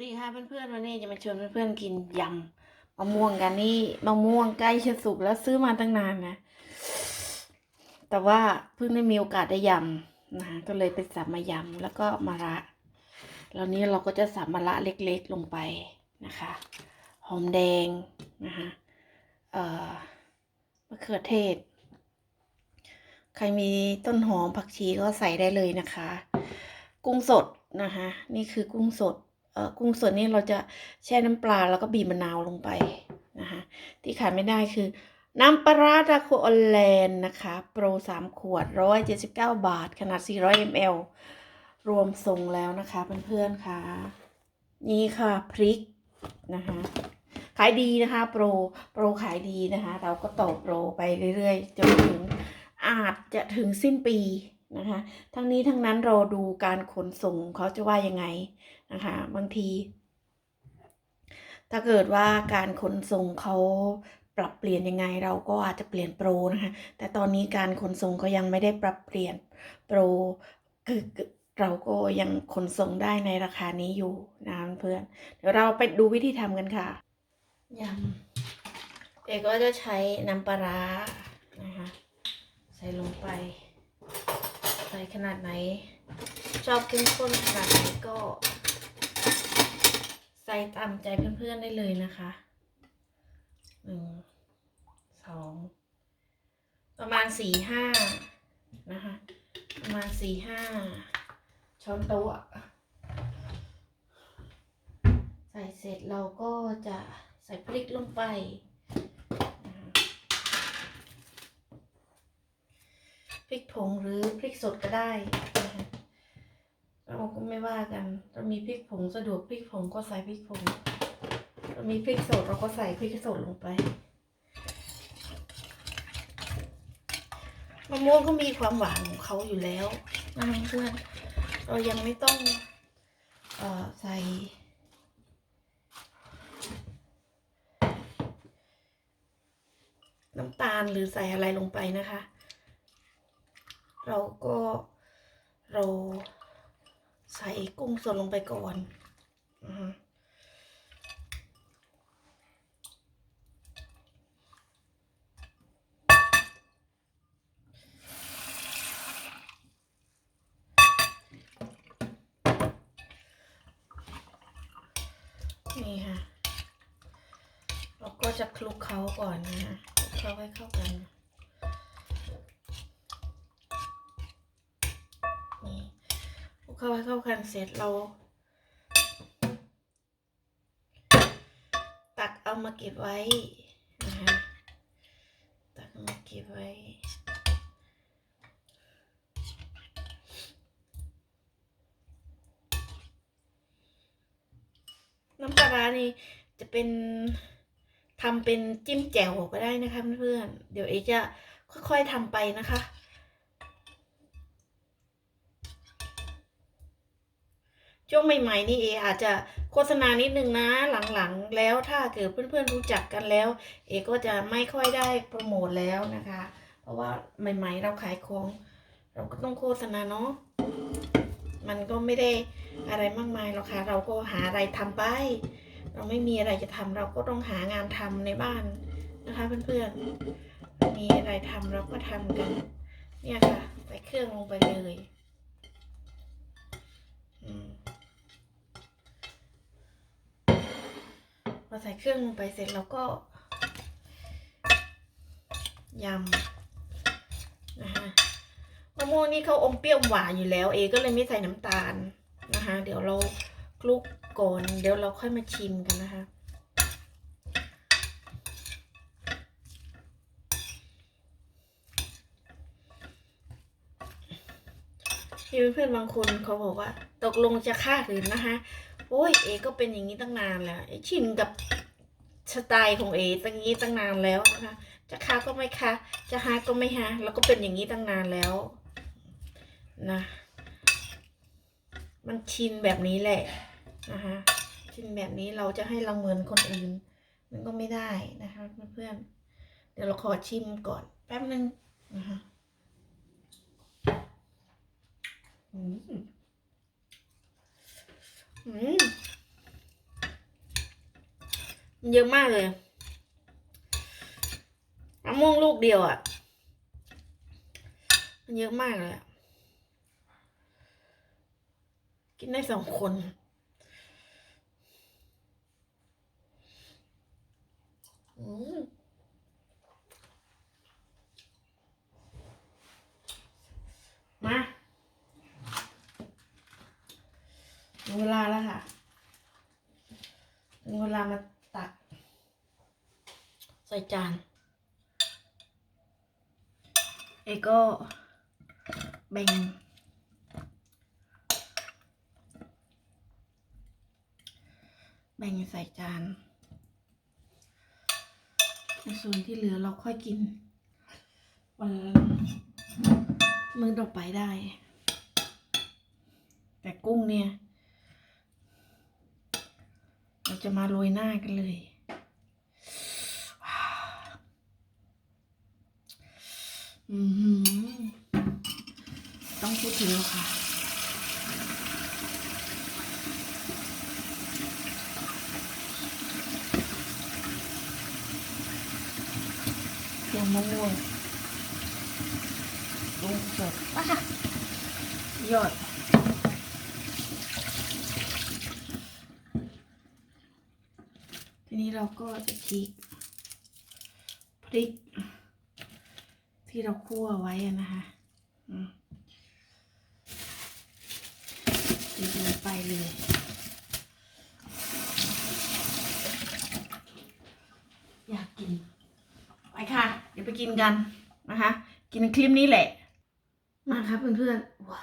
สดีค่ะเพื่อนๆวันนี้จะมาชวนเพื่อนๆกินยำมะม่วงกันนี่มะม่วงใกล้จะสุกแล้วซื้อมาตั้งนานนะ แต่ว่าเพิ่งได้มีโอกาสได้ยำนะก็เลยไปสับมายำแล้วก็มะระแล้วนี้เราก็จะสับมะระเล็กๆลงไปนะคะหอมแดงนะคะเอ่อมะเขือเทศ ใครมีต้นหอมผักชีก็ใส่ได้เลยนะคะ กุ้งสดนะคะ นี่คือกุ้งสด กุ้งสดนี่เราจะแช่น้ำปลาแล้วก็บีบมะนาวลงไปนะคะที่ขาดไม่ได้คือ น้ำปลาราตาโคออนแลนด์นะคะ โปรสามขวดร้อยเจ็ดสิบเก้าบาท ขนาด 400 ml รวมทรงแล้วนะคะเพื่อนๆค่ะ นี่ค่ะพริกนะคะขายดีนะคะ โปรโปรขายดีนะคะ เราก็ต่อโปรไปเรื่อยๆจนถึงอาจจะถึงสิ้นปีนะคะ ทั้งนี้ทั้งนั้นเราดูการขนส่งเขาจะว่ายังไง นะคะบางที ถ้าเกิดว่าการขนส่งเขาปรับเปลี่ยนยังไงเราก็อาจจะเปลี่ยนโปรนะคะแต่ตอนนี้การขนส่งเขายังไม่ได้ปรับเปลี่ยนโปรคือเราก็ยังขนส่งได้ในราคานี้อยู่นะเพื่อนเดี๋ยวเราไปดูวิธีทำกันค่ะยำเอกก็จะใช้น้ำปลาร้านะคะใส่ลงไป ใส่ขนาดไหน ชอบเข้มข้นขนาดไหนก็ ใส่ตามใจเพื่อนๆได้เลยนะคะหนึ่งสองประมาณสี่ห้านะคะ ประมาณสี่ห้าช้อนโต๊ะใส่เสร็จเราก็จะใส่พริกลงไปพริกผงหรือพริกสดก็ได้ เราก็ไม่ว่ากันเรามีพริกผงสะดวกพริกผงก็ใส่พริกผงเรามีพริกสดเราก็ใส่พริกสดลงไปมะม่วงก็มีความหวานของเขาอยู่แล้วนะเพื่อนเรายังไม่ต้องอใส่น้ำตาลหรือใส่อะไรลงไปนะคะ เราก็เรา ใส่กุ้งสดลงไปก่อนอือฮึนี่ค่ะ เราก็จะคลุกเขาก่อนนะคะคลุกเขาให้เข้ากัน เข้าให้เข้ากันเสร็จเรา ตักเอามาเก็บไว้นะคะตักมาเก็บไว้ น้ำปลาร้านี่จะเป็นทำเป็นจิ้มแจ่วก็ได้นะคะเพื่อนๆเดี๋ยวเอจะค่อยๆทำไปนะคะ ช่วงใหม่ๆนี่เออาจจะโฆษณานิดนึงนะหลังๆ แล้วถ้าเกิดเพื่อนๆรู้จักกันแล้ว เอก็จะไม่ค่อยได้โปรโมทแล้วนะคะ เพราะว่าใหม่ๆเราขายของ เราก็ต้องโฆษณาเนาะมันก็ไม่ได้อะไรมากมายหรอกค่ะ เราก็หาอะไรทำไป เราไม่มีอะไรจะทำเราก็ต้องหางานทำในบ้านนะคะเพื่อนๆมีอะไรทำเราก็ทำกัน เนี่ยค่ะใส่เครื่องลงไปเลย อืม พอใส่เครื่องลงไปเสร็จเราก็ยำนะคะมะม่วงนี่เขาอมเปรี้ยวหวานอยู่แล้ว เอก็เลยไม่ใส่น้ำตาลนะคะ เดี๋ยวเราคลุกก่อนเดี๋ยวเราค่อยมาชิมกันนะคะมีเพื่อนบางคนเขาบอกว่า ตกลงจะฆ่าหรือนะคะ โอ้ยเอก็เป็นอย่างนี้ตั้งนานแล้วอชินกับสไตล์ของเอตั้งนี้ตั้งนานแล้วนะคะจะฆ่าก็ไม่ฆ่าจะหาก็ไม่หาแล้วก็เป็นอย่างนี้ตั้งนานแล้วนะมันชินแบบนี้แหละนะคะชินแบบนี้เราจะให้เราเหมือนคนอื่น มันก็ไม่ได้นะคะเพื่อนๆเดี๋ยวเราขอชิมก่อนแป๊บนึงนะคะอืมอืมมัน เยอะมากเลยมะม่วงลูกเดียวอะ่ะ มันเยอะมากเลยอะกินได้สองคนอืมมา ถึงเวลาแล้วค่ะถึงเวลามาตัก ใส่จาน เอก็แบ่งแบ่งใส่จานในส่วนที่เหลือเราค่อยกินวันมื้อต่อไปได้ แต่กุ้งเนี่ย จะมาโรยหน้ากันเลยต้องพูดถึงแล้วค่ะยงมะม่วงลุงสดว้าค่ะยอด ทีนี้ เราก็จะฉีกพริก ที่เราคั่วไว้นะคะอืมฉีกลงไปเลย อยากกิน ไปค่ะ เดี๋ยวไปกินกันนะคะ กินในคลิปนี้แหละ มาครับเพื่อนๆว้า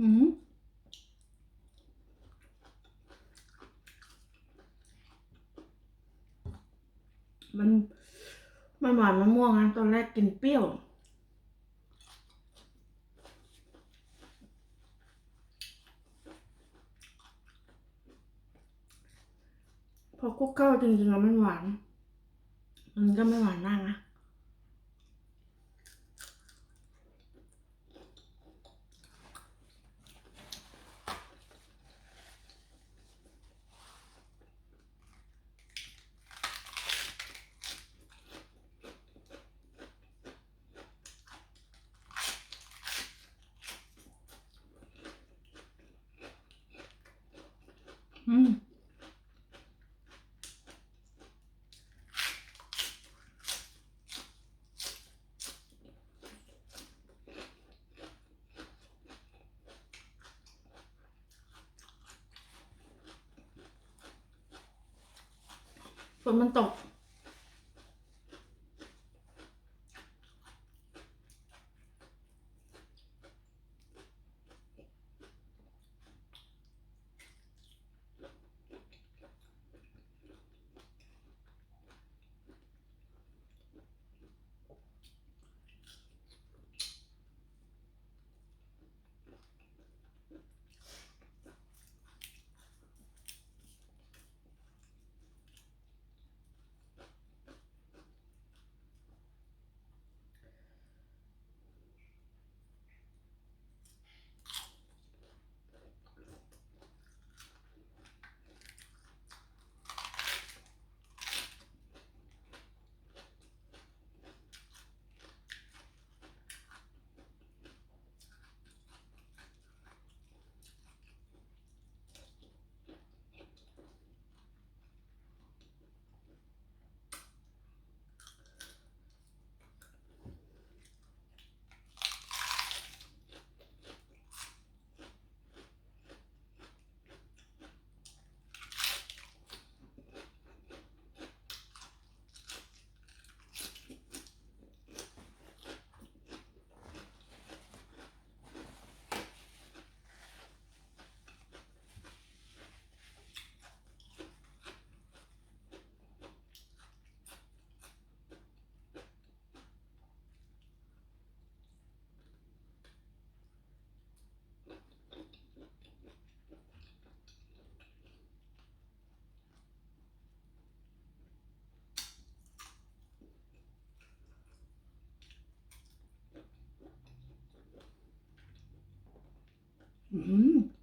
อืมมันมันหวานมะม่วงนะตอนแรกกินเปรี้ยว พอคุกเข้าจริงๆแล้วมันหวาน มันก็ไม่หวานมากนะ อืม ฝนมันตก อืม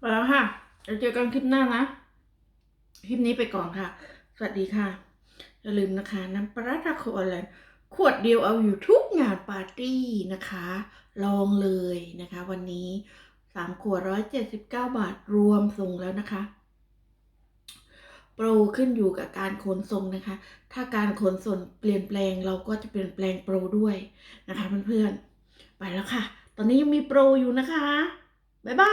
ไปแล้วค่ะเดี๋ยวเจอกันคลิปหน้านะ คลิปนี้ไปก่อนค่ะ สวัสดีค่ะ อย่าลืมนะคะ น้ำปลาร้าตาโคออนไลนขวดเดียวเอาอยู่ทุกงานปาร์ตี้นะคะ ลองเลยนะคะ วันนี้สามขวดร้อยเจ็ดสิบเก้าบาทรวมส่งแล้วนะคะโปรขึ้นอยู่กับการขนส่งนะคะ ถ้าการขนส่งเปลี่ยนแปลงเราก็จะเปลี่ยนแปลงโปรด้วยนะคะเพื่อนๆ ไปแล้วค่ะ ตอนนี้ยังมีโปรอยู่นะคะ บ๊ายบาย